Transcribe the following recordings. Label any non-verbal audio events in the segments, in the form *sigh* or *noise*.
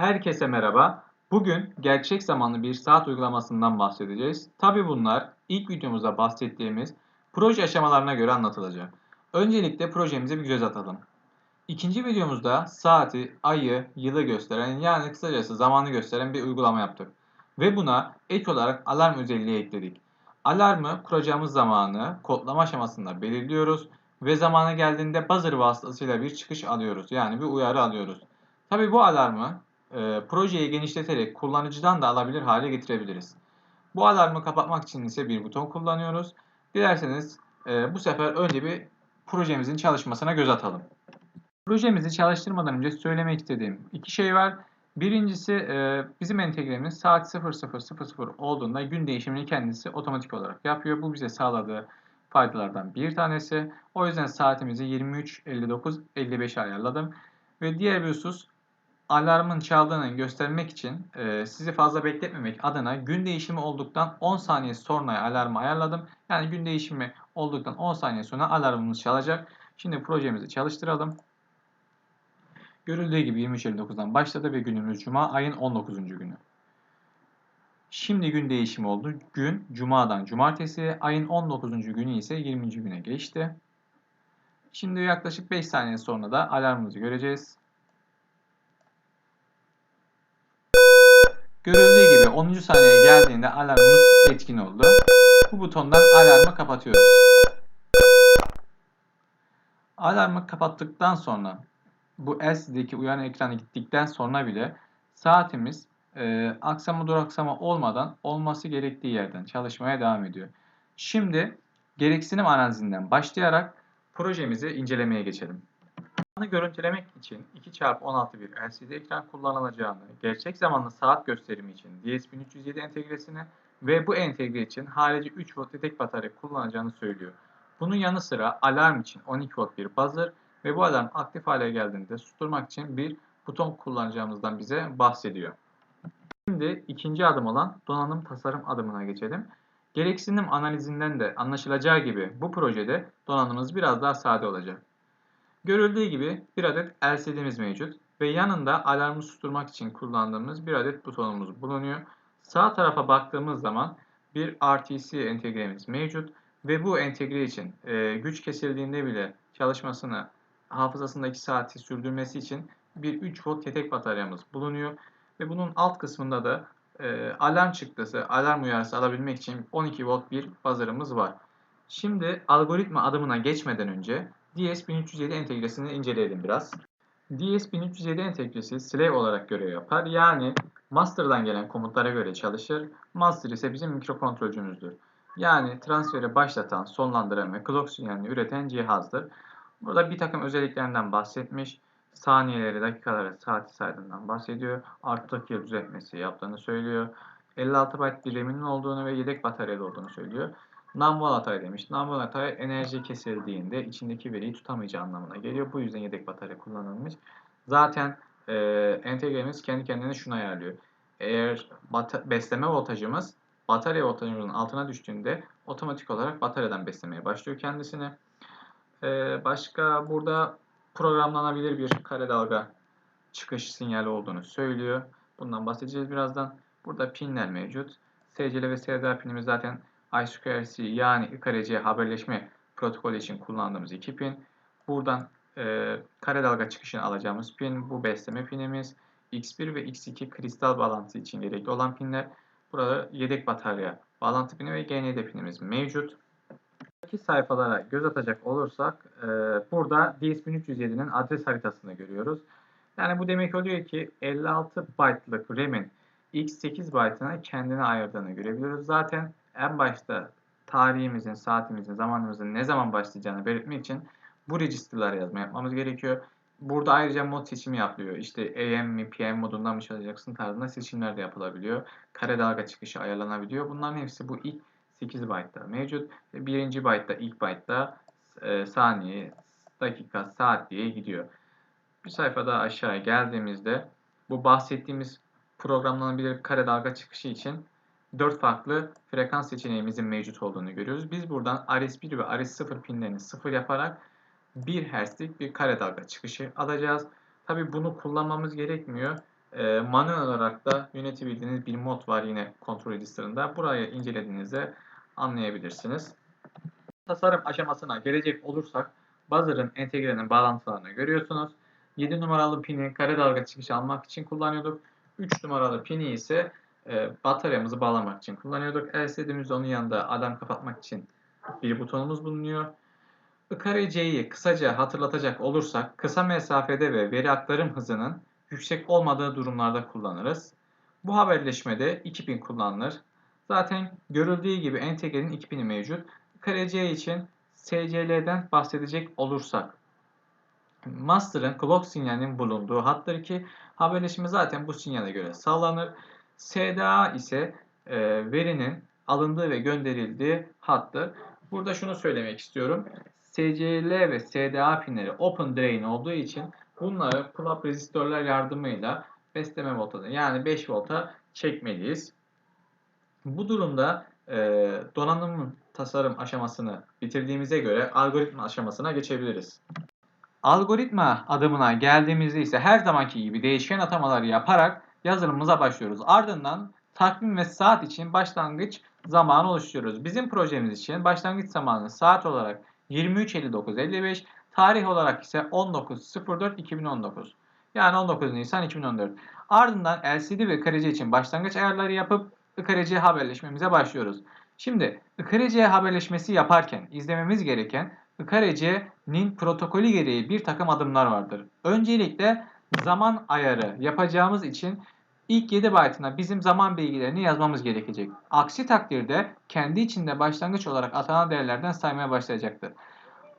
Herkese merhaba. Bugün gerçek zamanlı bir saat uygulamasından bahsedeceğiz. Tabi bunlar ilk videomuzda bahsettiğimiz proje aşamalarına göre anlatılacak. Öncelikle projemize bir göz atalım. İkinci videomuzda saati, ayı, yılı gösteren yani kısacası zamanı gösteren bir uygulama yaptık. Ve buna ek olarak alarm özelliği ekledik. Alarmı kuracağımız zamanı kodlama aşamasında belirliyoruz ve zamanı geldiğinde buzzer vasıtasıyla bir çıkış alıyoruz. Yani bir uyarı alıyoruz. Tabi bu alarmı e, projeyi genişleterek kullanıcıdan da alabilir hale getirebiliriz. Bu alarmı kapatmak için ise bir buton kullanıyoruz. Dilerseniz e, bu sefer önce bir projemizin çalışmasına göz atalım. Projemizi çalıştırmadan önce söylemek istediğim iki şey var. Birincisi e, bizim entegremiz saat 00.00 olduğunda gün değişimini kendisi otomatik olarak yapıyor. Bu bize sağladığı faydalardan bir tanesi. O yüzden saatimizi 23.59.55 ayarladım. Ve diğer bir husus alarmın çaldığını göstermek için e, sizi fazla bekletmemek adına gün değişimi olduktan 10 saniye sonra alarmı ayarladım. Yani gün değişimi olduktan 10 saniye sonra alarmımız çalacak. Şimdi projemizi çalıştıralım. Görüldüğü gibi 23.59'dan başladı ve günümüz Cuma ayın 19. günü. Şimdi gün değişimi oldu. Gün Cuma'dan Cumartesi ayın 19. günü ise 20. güne geçti. Şimdi yaklaşık 5 saniye sonra da alarmımızı göreceğiz. Görüldüğü gibi 10. saniyeye geldiğinde alarmımız etkin oldu. Bu butondan alarmı kapatıyoruz. Alarmı kapattıktan sonra bu LCD'deki uyanı ekranı gittikten sonra bile saatimiz e, aksama duraksama olmadan olması gerektiği yerden çalışmaya devam ediyor. Şimdi gereksinim analizinden başlayarak projemizi incelemeye geçelim. Ekranı görüntülemek için 2x16 bir LCD ekran kullanılacağını, gerçek zamanlı saat gösterimi için DS1307 entegresini ve bu entegre için harici 3 volt yedek batarya kullanacağını söylüyor. Bunun yanı sıra alarm için 12 volt bir buzzer ve bu alarm aktif hale geldiğinde susturmak için bir buton kullanacağımızdan bize bahsediyor. Şimdi ikinci adım olan donanım tasarım adımına geçelim. Gereksinim analizinden de anlaşılacağı gibi bu projede donanımımız biraz daha sade olacak. Görüldüğü gibi bir adet LCD'miz mevcut ve yanında alarmı susturmak için kullandığımız bir adet butonumuz bulunuyor. Sağ tarafa baktığımız zaman bir RTC entegremiz mevcut ve bu entegre için e, güç kesildiğinde bile çalışmasını hafızasındaki saati sürdürmesi için bir 3 volt yedek bataryamız bulunuyor ve bunun alt kısmında da e, alarm çıktısı, alarm uyarısı alabilmek için 12 volt bir buzzer'ımız var. Şimdi algoritma adımına geçmeden önce DS1307 entegresini inceleyelim biraz. DS1307 entegresi slave olarak görev yapar. Yani master'dan gelen komutlara göre çalışır. Master ise bizim mikrokontrolcümüzdür. Yani transferi başlatan, sonlandıran ve clock sinyalini üreten cihazdır. Burada bir takım özelliklerinden bahsetmiş. Saniyeleri, dakikaları, saati saydığından bahsediyor. Artık yıl düzeltmesi yaptığını söylüyor. 56 byte bir RAM'inin olduğunu ve yedek bataryada olduğunu söylüyor. Non-volatile demiş. Non-volatile enerji kesildiğinde içindeki veriyi tutamayacağı anlamına geliyor. Bu yüzden yedek batarya kullanılmış. Zaten e, entegremiz kendi kendine şunu ayarlıyor. Eğer besleme voltajımız batarya voltajının altına düştüğünde otomatik olarak bataryadan beslemeye başlıyor kendisini. E, başka burada programlanabilir bir kare dalga çıkış sinyali olduğunu söylüyor. Bundan bahsedeceğiz birazdan. Burada pinler mevcut. SCL ve SDA pinimiz zaten I2C yani IKRC haberleşme protokolü için kullandığımız iki pin. Buradan e, kare dalga çıkışını alacağımız pin bu besleme pinimiz. X1 ve X2 kristal bağlantı için gerekli olan pinler. Burada yedek batarya bağlantı pini ve GND pinimiz mevcut. Buradaki sayfalara göz atacak olursak e, burada DS1307'nin adres haritasını görüyoruz. Yani bu demek oluyor ki 56 byte'lık RAM'in X8 byte'ına kendine ayırdığını görebiliyoruz. Zaten en başta tarihimizin, saatimizin, zamanımızın ne zaman başlayacağını belirtmek için bu register'lara yazma yapmamız gerekiyor. Burada ayrıca mod seçimi yapılıyor. İşte AM mi, PM modundan mı çalışacaksın tarzında seçimler de yapılabiliyor. Kare dalga çıkışı ayarlanabiliyor. Bunların hepsi bu ilk 8 byte'da mevcut. Birinci byte'da, ilk byte'da e, saniye, dakika, saat diye gidiyor. Bir sayfa daha aşağıya geldiğimizde bu bahsettiğimiz programlanabilir kare dalga çıkışı için 4 farklı frekans seçeneğimizin mevcut olduğunu görüyoruz. Biz buradan RS1 ve RS0 pinlerini 0 yaparak 1 Hz'lik bir kare dalga çıkışı alacağız. Tabi bunu kullanmamız gerekmiyor. e, manuel olarak da yönetebildiğiniz bir mod var yine kontrol register'ında. Burayı incelediğinizde anlayabilirsiniz. Tasarım aşamasına gelecek olursak buzzer'ın entegrenin bağlantılarını görüyorsunuz. 7 numaralı pini kare dalga çıkışı almak için kullanıyorduk. 3 numaralı pini ise e, bataryamızı bağlamak için kullanıyorduk. LCD'mizde onun yanında alarm kapatmak için bir butonumuz bulunuyor. IKRC'yi kısaca hatırlatacak olursak kısa mesafede ve veri aktarım hızının yüksek olmadığı durumlarda kullanırız. Bu haberleşmede 2000 kullanılır. Zaten görüldüğü gibi entegrenin 2000'i mevcut. IKRC için SCL'den bahsedecek olursak Master'ın clock sinyalinin bulunduğu hattır ki haberleşme zaten bu sinyale göre sağlanır. SDA ise e, verinin alındığı ve gönderildiği hattır. Burada şunu söylemek istiyorum. SCL ve SDA pinleri open drain olduğu için bunları pull-up rezistörler yardımıyla besleme voltajı yani 5 volta çekmeliyiz. Bu durumda e, donanımın tasarım aşamasını bitirdiğimize göre algoritma aşamasına geçebiliriz. Algoritma adımına geldiğimizde ise her zamanki gibi değişken atamaları yaparak yazılımımıza başlıyoruz. Ardından takvim ve saat için başlangıç zamanı oluşturuyoruz. Bizim projemiz için başlangıç zamanı saat olarak 23.59.55, tarih olarak ise 19.04.2019. Yani 19 Nisan 2014. Ardından LCD ve IKRC için başlangıç ayarları yapıp IKRC haberleşmemize başlıyoruz. Şimdi IKRC haberleşmesi yaparken izlememiz gereken IKRC'nin protokolü gereği bir takım adımlar vardır. Öncelikle zaman ayarı yapacağımız için ilk 7 byte'ına bizim zaman bilgilerini yazmamız gerekecek. Aksi takdirde kendi içinde başlangıç olarak atanan değerlerden saymaya başlayacaktır.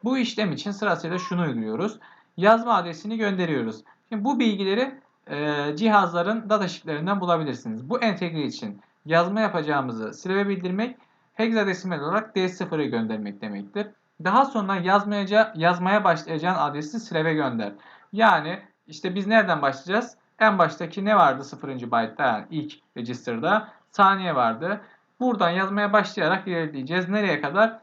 Bu işlem için sırasıyla şunu uyguluyoruz. Yazma adresini gönderiyoruz. Şimdi bu bilgileri e, cihazların datasheetlerinden bulabilirsiniz. Bu entegre için yazma yapacağımızı sileve bildirmek hexadesimal olarak D0'ı göndermek demektir. Daha sonra yazmayaca, yazmaya başlayacağın adresi sileve gönder. Yani işte biz nereden başlayacağız? En baştaki ne vardı 0. byte'da yani ilk register'da? Saniye vardı. Buradan yazmaya başlayarak ilerleyeceğiz. Nereye kadar?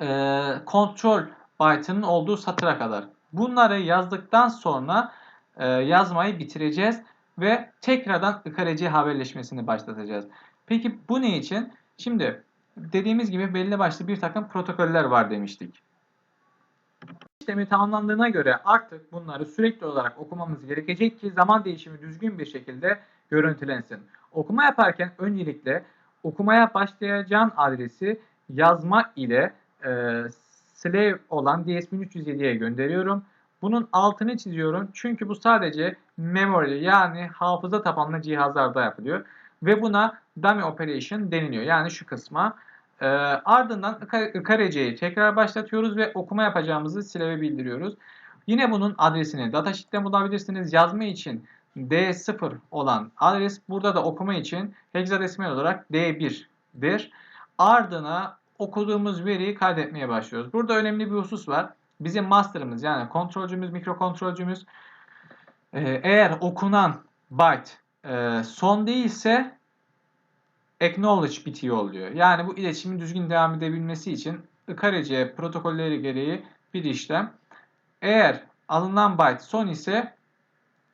Ee, kontrol byte'ının olduğu satıra kadar. Bunları yazdıktan sonra e, yazmayı bitireceğiz ve tekrardan IKRC haberleşmesini başlatacağız. Peki bu ne için? Şimdi dediğimiz gibi belli başlı bir takım protokoller var demiştik. İşlemi tamamlandığına göre artık bunları sürekli olarak okumamız gerekecek ki zaman değişimi düzgün bir şekilde görüntülensin. Okuma yaparken öncelikle okumaya başlayacağın adresi yazma ile e, slave olan DS1307'ye gönderiyorum. Bunun altını çiziyorum çünkü bu sadece memory yani hafıza tabanlı cihazlarda yapılıyor. Ve buna dummy operation deniliyor. Yani şu kısma. E, ardından IKRC'yi tekrar başlatıyoruz ve okuma yapacağımızı sileve bildiriyoruz. Yine bunun adresini datasheet'ten bulabilirsiniz. Yazma için D0 olan adres burada da okuma için hexadesimal olarak D1'dir. Ardına okuduğumuz veriyi kaydetmeye başlıyoruz. Burada önemli bir husus var. Bizim master'ımız yani kontrolcümüz, mikrokontrolcümüz e, eğer okunan byte e, son değilse acknowledge bitiyor oluyor. Yani bu iletişimin düzgün devam edebilmesi için IKRC protokolleri gereği bir işlem. Eğer alınan byte son ise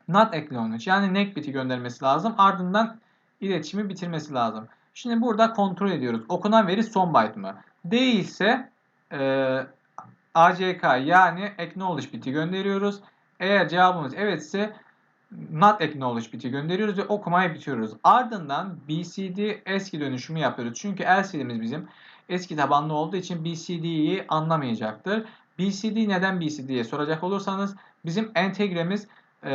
not acknowledge yani neck biti göndermesi lazım. Ardından iletişimi bitirmesi lazım. Şimdi burada kontrol ediyoruz. Okunan veri son byte mı? Değilse e, ACK yani acknowledge biti gönderiyoruz. Eğer cevabımız evetse not acknowledge biti gönderiyoruz ve okumayı bitiriyoruz. Ardından BCD eski dönüşümü yapıyoruz. Çünkü LCD'miz bizim eski tabanlı olduğu için BCD'yi anlamayacaktır. BCD neden BCD'ye soracak olursanız bizim entegremiz e,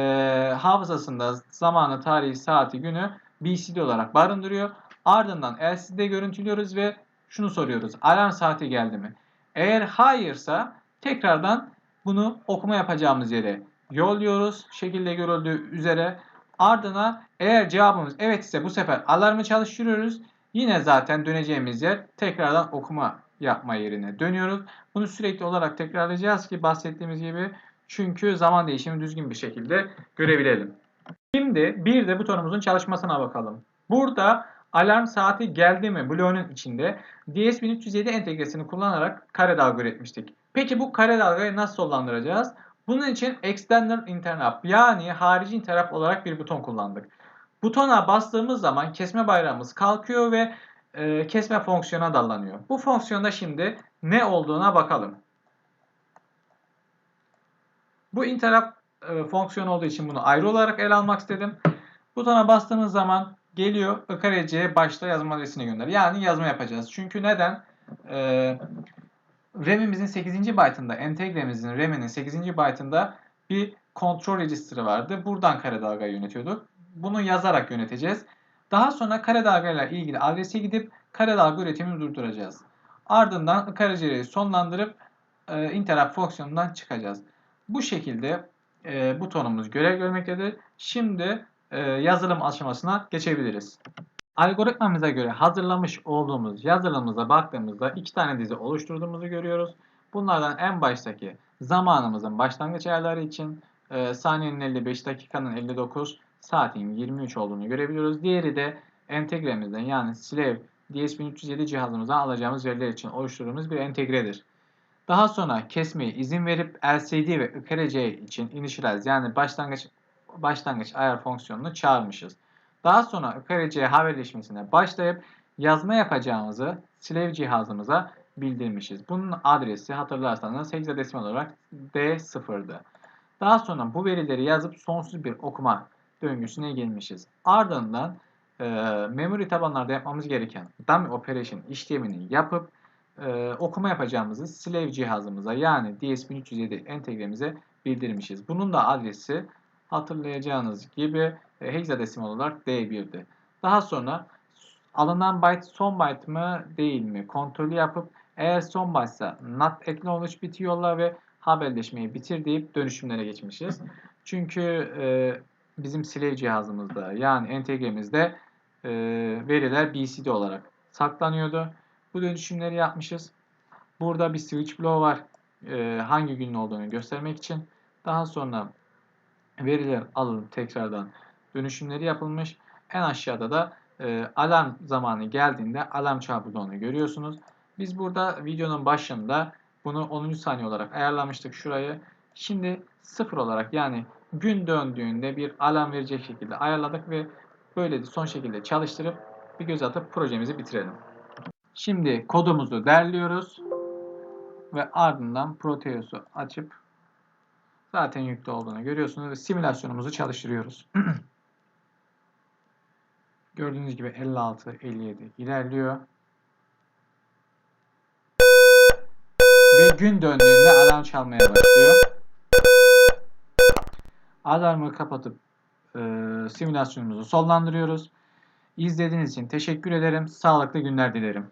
hafızasında zamanı, tarihi, saati, günü BCD olarak barındırıyor. Ardından LCD görüntülüyoruz ve şunu soruyoruz. Alarm saati geldi mi? Eğer hayırsa tekrardan bunu okuma yapacağımız yere yolluyoruz. Şekilde görüldüğü üzere. Ardına eğer cevabımız evet ise bu sefer alarmı çalıştırıyoruz. Yine zaten döneceğimiz yer tekrardan okuma yapma yerine dönüyoruz. Bunu sürekli olarak tekrarlayacağız ki bahsettiğimiz gibi çünkü zaman değişimi düzgün bir şekilde görebilelim. Şimdi bir de butonumuzun çalışmasına bakalım. Burada alarm saati geldi mi bloğunun içinde DS1307 entegresini kullanarak kare dalga üretmiştik. Peki bu kare dalgayı nasıl sonlandıracağız? Bunun için External Interrupt yani harici interrupt olarak bir buton kullandık. Butona bastığımız zaman kesme bayrağımız kalkıyor ve e, kesme fonksiyona dallanıyor. Bu fonksiyonda şimdi ne olduğuna bakalım. Bu interrupt e, fonksiyon olduğu için bunu ayrı olarak ele almak istedim. Butona bastığınız zaman geliyor ıkareciye başta yazma adresine gönder. Yani yazma yapacağız. Çünkü neden? Ee, RAM'imizin 8. byte'ında, entegremizin RAM'inin 8. byte'ında bir kontrol register'ı vardı. Buradan kare dalga yönetiyorduk. Bunu yazarak yöneteceğiz. Daha sonra kare dalga ilgili adrese gidip kare dalga üretimini durduracağız. Ardından ıkareciyi sonlandırıp e, interrupt fonksiyonundan çıkacağız. Bu şekilde e, butonumuz görev görmektedir. Şimdi e, yazılım aşamasına geçebiliriz. Algoritmamıza göre hazırlamış olduğumuz yazılımımıza baktığımızda iki tane dizi oluşturduğumuzu görüyoruz. Bunlardan en baştaki zamanımızın başlangıç ayarları için e, saniyenin 55, dakikanın 59, saatin 23 olduğunu görebiliyoruz. Diğeri de entegremizden yani Slave DS1307 cihazımızdan alacağımız veriler için oluşturduğumuz bir entegredir. Daha sonra kesmeye izin verip LCD ve IKRC için initialize yani başlangıç başlangıç ayar fonksiyonunu çağırmışız. Daha sonra IKRC haberleşmesine başlayıp yazma yapacağımızı slave cihazımıza bildirmişiz. Bunun adresi hatırlarsanız hexadesimal olarak D0'dı. Daha sonra bu verileri yazıp sonsuz bir okuma döngüsüne gelmişiz. Ardından e, memory tabanlarda yapmamız gereken dummy operation işlemini yapıp e, okuma yapacağımızı slave cihazımıza yani DS1307 entegremize bildirmişiz. Bunun da adresi hatırlayacağınız gibi e, hexadesimal olarak D1'di. Daha sonra alınan byte son byte mı değil mi kontrolü yapıp eğer son byte ise not acknowledge biti yolla ve haberleşmeyi bitir deyip dönüşümlere geçmişiz. *laughs* Çünkü e, bizim slave cihazımızda yani entegremizde e, veriler BCD olarak saklanıyordu. Bu dönüşümleri yapmışız. Burada bir switch blow var. E, hangi günün olduğunu göstermek için. Daha sonra veriler alınıp tekrardan dönüşümleri yapılmış. En aşağıda da e, alarm zamanı geldiğinde alarm çarpıldığını görüyorsunuz. Biz burada videonun başında bunu 10. saniye olarak ayarlamıştık şurayı. Şimdi sıfır olarak yani gün döndüğünde bir alarm verecek şekilde ayarladık ve böyle de son şekilde çalıştırıp bir göz atıp projemizi bitirelim. Şimdi kodumuzu derliyoruz ve ardından Proteus'u açıp zaten yüklü olduğunu görüyorsunuz ve simülasyonumuzu çalıştırıyoruz. *clears throat* Gördüğünüz gibi 56, 57 ilerliyor. Ve gün döndüğünde alarm çalmaya başlıyor. Alarmı kapatıp e, simülasyonumuzu sonlandırıyoruz. İzlediğiniz için teşekkür ederim. Sağlıklı günler dilerim.